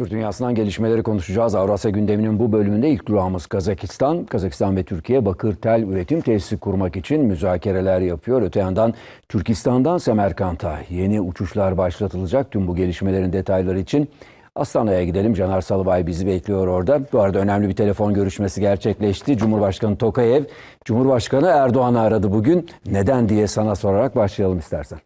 Türk dünyasından gelişmeleri konuşacağız. Avrasya gündeminin bu bölümünde ilk durağımız Kazakistan. Kazakistan ve Türkiye bakır tel üretim tesisi kurmak için müzakereler yapıyor. Öte yandan Türkistan'dan Semerkant'a yeni uçuşlar başlatılacak. Tüm bu gelişmelerin detayları için Astana'ya gidelim. Caner Salıbay bizi bekliyor orada. Bu arada önemli bir telefon görüşmesi gerçekleşti. Cumhurbaşkanı Tokayev, Cumhurbaşkanı Erdoğan'ı aradı bugün. Neden diye sana sorarak başlayalım istersen.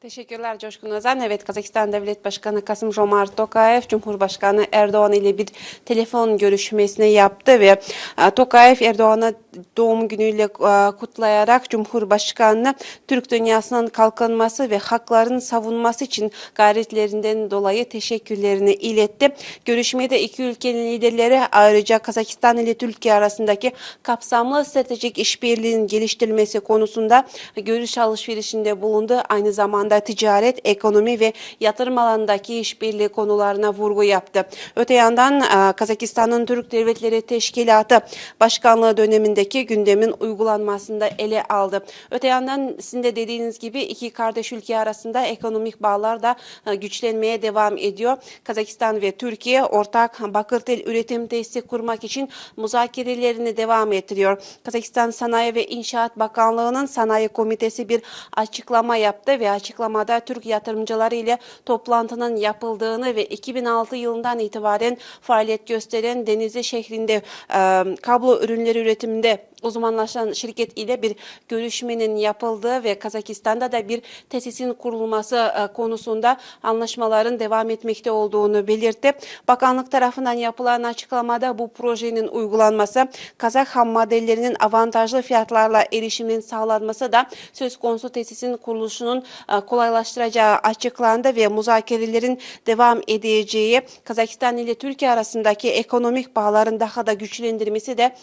Teşekkürler Coşkun Özen. Evet Kazakistan Devlet Başkanı Kasım Jomart Tokayev Cumhurbaşkanı Erdoğan ile bir telefon görüşmesini yaptı ve e, Tokayev Erdoğan'ı doğum günüyle e, kutlayarak Cumhurbaşkanı Türk dünyasının kalkınması ve hakların savunması için gayretlerinden dolayı teşekkürlerini iletti. Görüşmede iki ülkenin liderleri ayrıca Kazakistan ile Türkiye arasındaki kapsamlı stratejik işbirliğinin geliştirilmesi konusunda görüş alışverişinde bulundu. Aynı zamanda ticaret, ekonomi ve yatırım alanındaki işbirliği konularına vurgu yaptı. Öte yandan e, Kazakistan'ın Türk Devletleri Teşkilatı Başkanlığı dönemindeki gündemin uygulanmasında ele aldı. Öte yandan sizin de dediğiniz gibi iki kardeş ülke arasında ekonomik bağlar da e, güçlenmeye devam ediyor. Kazakistan ve Türkiye ortak bakır tel üretim tesisi kurmak için müzakerelerini devam ettiriyor. Kazakistan Sanayi ve İnşaat Bakanlığı'nın Sanayi Komitesi bir açıklama yaptı ve açıklamada Türk yatırımcıları ile toplantının yapıldığını ve 2006 yılından itibaren faaliyet gösteren Denizli şehrinde e, kablo ürünleri üretiminde uzmanlaşan şirket ile bir görüşmenin yapıldığı ve Kazakistan'da da bir tesisin kurulması e, konusunda anlaşmaların devam etmekte olduğunu belirtti. Bakanlık tarafından yapılan açıklamada bu projenin uygulanması, Kazak ham madellerinin avantajlı fiyatlarla erişimin sağlanması da söz konusu tesisin kuruluşunun e, kolaylaştıracağı açıklandı ve müzakerelerin devam edeceği Kazakistan ile Türkiye arasındaki ekonomik bağların daha da güçlendirmesi de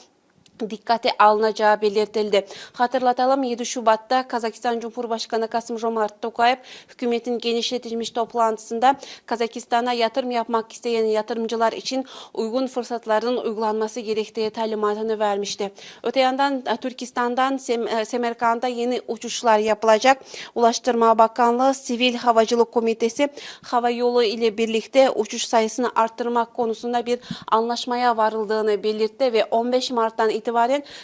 dikkate alınacağı belirtildi. Hatırlatalım 7 Şubat'ta Kazakistan Cumhurbaşkanı Kasım Jomart Tokayev hükümetin genişletilmiş toplantısında Kazakistan'a yatırım yapmak isteyen yatırımcılar için uygun fırsatların uygulanması gerektiği talimatını vermişti. Öte yandan Türkistan'dan Sem e, Semerkant'a yeni uçuşlar yapılacak. Ulaştırma Bakanlığı Sivil Havacılık Komitesi hava yolu ile birlikte uçuş sayısını arttırmak konusunda bir anlaşmaya varıldığını belirtti ve 15 Mart'tan itibaren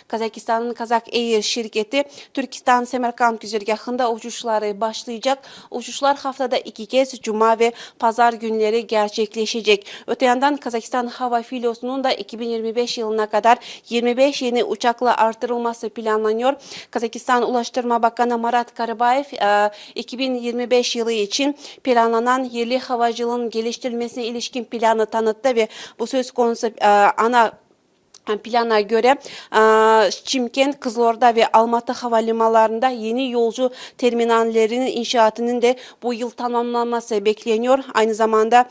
Kazakistan'ın Kazak Air şirketi Türkistan Semerkant güzergahında uçuşları başlayacak. Uçuşlar haftada iki kez Cuma ve Pazar günleri gerçekleşecek. Öte yandan Kazakistan Hava Filosu'nun da 2025 yılına kadar 25 yeni uçakla artırılması planlanıyor. Kazakistan Ulaştırma Bakanı Marat Karabayev e, 2025 yılı için planlanan yerli havacılığın geliştirilmesine ilişkin planı tanıttı ve bu söz konusu e, ana plana göre Çimkent, Kızılorda ve Almatı havalimanlarında yeni yolcu terminallerinin inşaatının da bu yıl tamamlanması bekleniyor. Aynı zamanda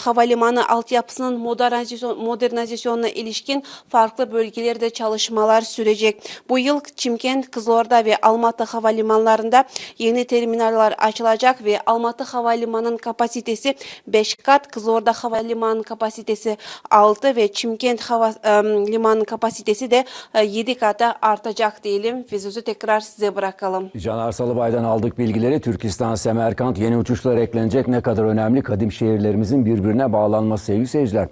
havalimanı altyapısının modernizasyon, modernizasyonuna ilişkin farklı bölgelerde çalışmalar sürecek. Bu yıl Çimkent, Kızılorda ve Almatı havalimanlarında yeni terminaller açılacak ve Almatı havalimanının kapasitesi 5 kat, Kızılorda havalimanının kapasitesi 6 ve Çimkent hava e, limanın kapasitesi de 7 kata artacak diyelim sözü tekrar size bırakalım. Caner Salıbay'dan aldık bilgileri. Türkistan, Semerkant yeni uçuşlar eklenecek ne kadar önemli kadim şehirlerimizin birbirine bağlanması sevgili seyirciler.